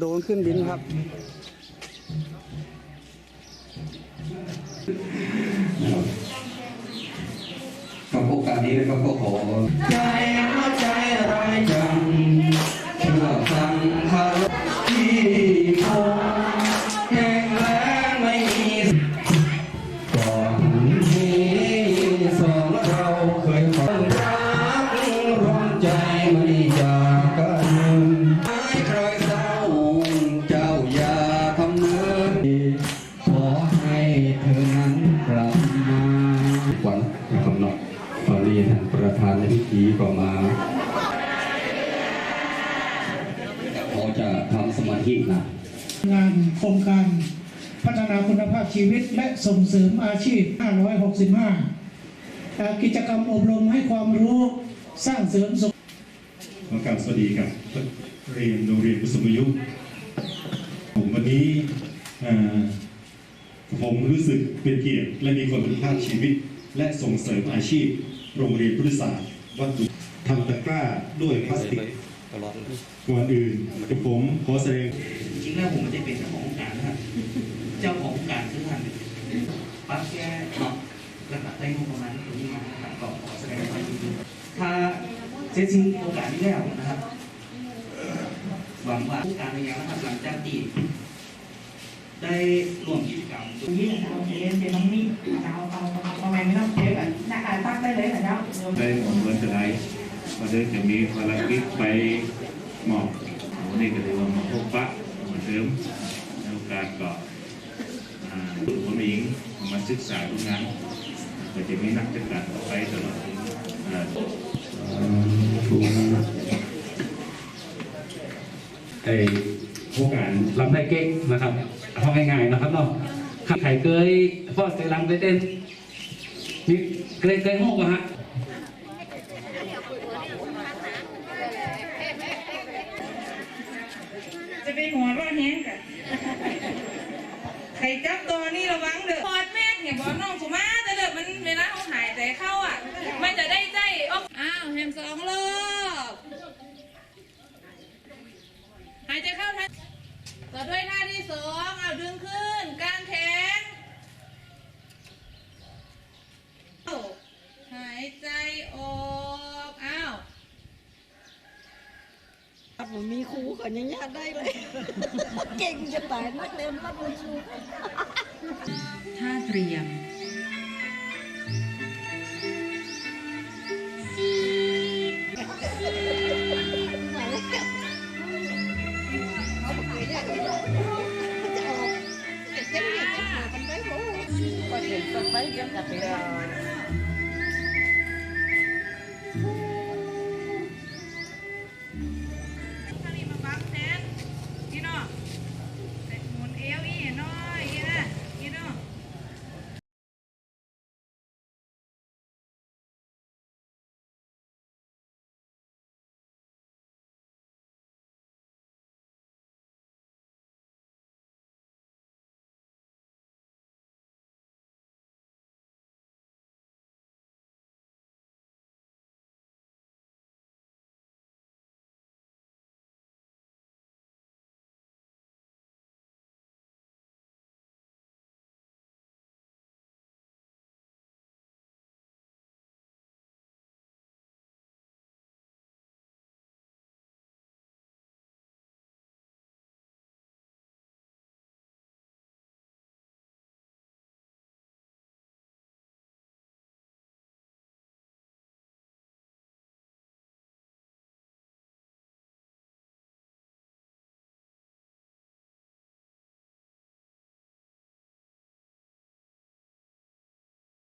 โดนขึ้นบินครับ กับโอกาสนี้นะครับก็ขอ วันนะครับเนาะตอนนี้ท่านประธานในพิธีก็มาขอจะทำสมาธินะงานโครงการพัฒนาคุณภาพชีวิตและส่งเสริมอาชีพ 565เอ่อกิจกรรมอบรมให้ความรู้สร้างเสริมสุขขอกราบสวัสดีกับนักเรียนโรงเรียนผู้สูงอายุผมวันนี้เอ่อผมรู้สึกเป็นเกียรติและมีคุณภาพชีวิต และส่งเสริมอาชีพ โรงเรียนพุทธศาสตร์วัดดุทำตะกร้าด้วยพลาสติกก่อนอื่นกับผมขอแสดงจริงๆแล้วผมไม่ได้เป็นเจ้าของโครงการนะครับเจ้าของโครงการคือท่านปั๊บแก้เนาะแล้วก็ได้งบประมาณตรงนี้มานะครับก็ขอแสดงความยินดีถ้าเสร็จสิ้โครงการนี้แล้วนะครับหวังว่าโครงการนี้นะครับหลังจากที่ได้ร่วมกิจกรรมนี่แหละเอาเย็นเดี๋ยวน้องนี่ ได้ผมดเมื่อจะได้มาเดินจะมีภารกิจไปหมอบวันนี้ก็เลยว่ามาพบปะมือนเดิมในโอกาสก็อ่าผมเองมาศึกษาดูงานก็จะมีนักจัดการต่อไปตลอดถึงอ่าไอ้โครงการลำไส้เก๊กนะครับเอาง่ายๆนะครับเนาะใครเคยฟอดเสลังไปเต้นมีเคยเคยห้องปะฮะไปหัวเร้อนแห้งกัน ใครจับตัวนี่ระวังเด้อพอดแม่เนี่ยบอกน้องสุมาแต่เด็กมันเวลาเขาหายใจเข้าอะ มันจะได้ใจอ้าวแฮมสองรอบหายใจเข้าทันต่อด้วยท่าที่สองเอาดึงขึ้นกางแขนเข้าหายใจออกอ้าว ถ้าผมมีครูก็ยังยากได้เลย เก่งจะตายนักเรียนรับมือครูท่าเตรียมก็เห็นต้นไม้เลี้ยงกับเวลา